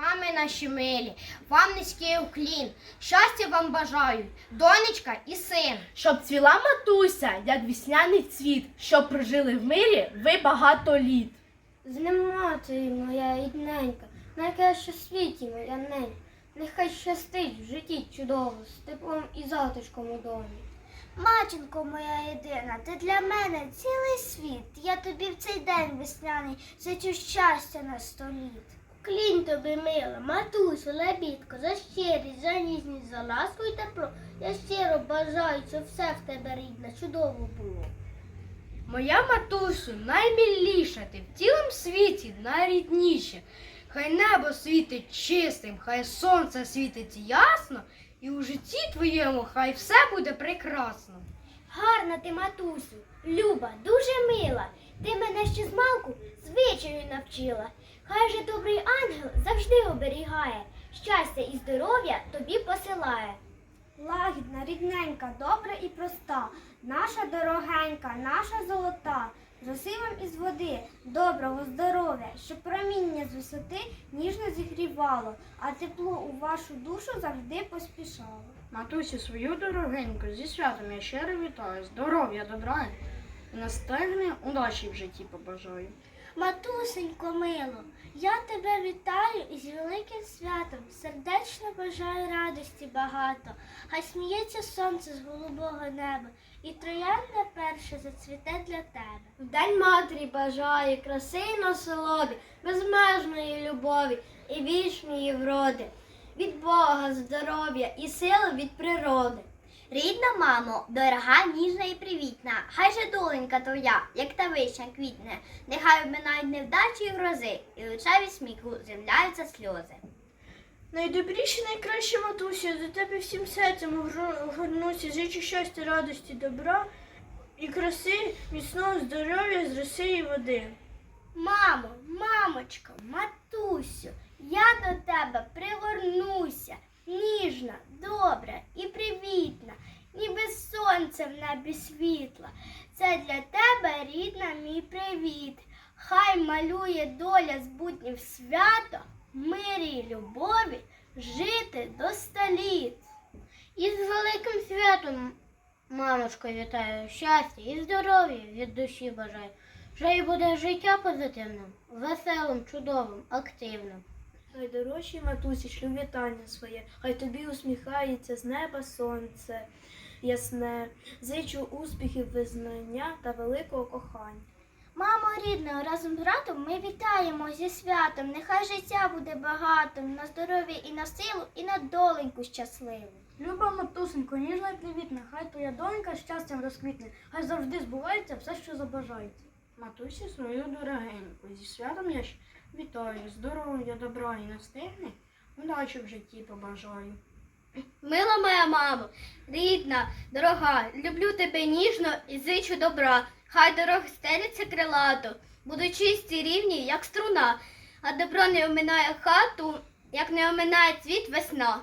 Мами наші милі, вам низький уклін, щастя вам бажають, донечка і син. Щоб цвіла матуся, як вісняний цвіт, щоб прожили в мирі ви багато літ. З ним матері моя рідненька, найкраще світі моя ненька. Нехай щастить в житті чудово, з теплом і затишком у домі. Матінко моя єдина, ти для мене цілий світ. Я тобі в цей день весняний зичу щастя на сто літ. Клінь тобі мила, матусю, лебідко, за щирість, за ніжність, за ласку і тепло. Я щиро бажаю, щоб все в тебе рідне, чудово було. Моя матусю найміліша, ти в цілому світі найрідніша. Хай небо світить чистим, хай сонце світить ясно, і у житті твоєму хай все буде прекрасно. Гарна ти, матусю, люба, дуже мила. Ти мене ще з малку звичаю навчила. Хай же добрий ангел завжди оберігає, щастя і здоров'я тобі посилає. Лагідна, рідненька, добра і проста, наша дорогенька, наша золота, засивам із води, доброго здоров'я, щоб проміння з висоти ніжно зігрівало, а тепло у вашу душу завжди поспішало. Матусю свою дорогеньку, зі святом я щиро вітаю, здоров'я, добра настигне удачі в житті побажаю. Матусенько мило, я тебе вітаю із великим святом. Сердечно бажаю радості багато. Хай сміється сонце з голубого неба, і троянда перша зацвіте для тебе. В день матері бажаю краси й насолоди, безмежної любові і вічної вроди, від Бога здоров'я і сили від природи. Рідна мамо, дорога, ніжна і привітна, хай же доленька твоя, як та вишня квітне, нехай обминають невдачі і грози, і луча від сміху з'являються сльози. Найдобріше, найкраще матуся, до тебе всім серцем горнуся, зичу щастя, радості, добра і краси, міцного здоров'я з роси і води. Мамо, мамочко, матусю, я до тебе пригорнуся, ніжна, добра і сонце в небі світла. Це для тебе, рідна, мій привіт. Хай малює доля збутнів свято, мирі й любові жити до ста літ. І з великим святом, мамочко, вітаю, щастя і здоров'я від душі бажаю. Хай буде життя позитивним, веселим, чудовим, активним. Найдорожчій матусі шлю вітання своє, хай тобі усміхається з неба сонце ясне. Зичу успіхів, визнання та великого кохання. Мамо рідна, разом з братом ми вітаємо зі святом. Нехай життя буде багатим, на здоров'я і на силу, і на доленьку щасливу. Люба матусенько, ніжна і привітна, хай твоя донька щастям розквітне, хай завжди збувається все, що забажається. Матусю свою дорогеньку, зі святом я ж вітаю, здоров'я, добра і настигне, удачі в житті побажаю. Мила моя мамо, рідна, дорога, люблю тебе ніжно і зичу добра. Хай дорог стеляться крилато, будуть чисті рівні, як струна, а добро не оминає хату, як не оминає цвіт весна.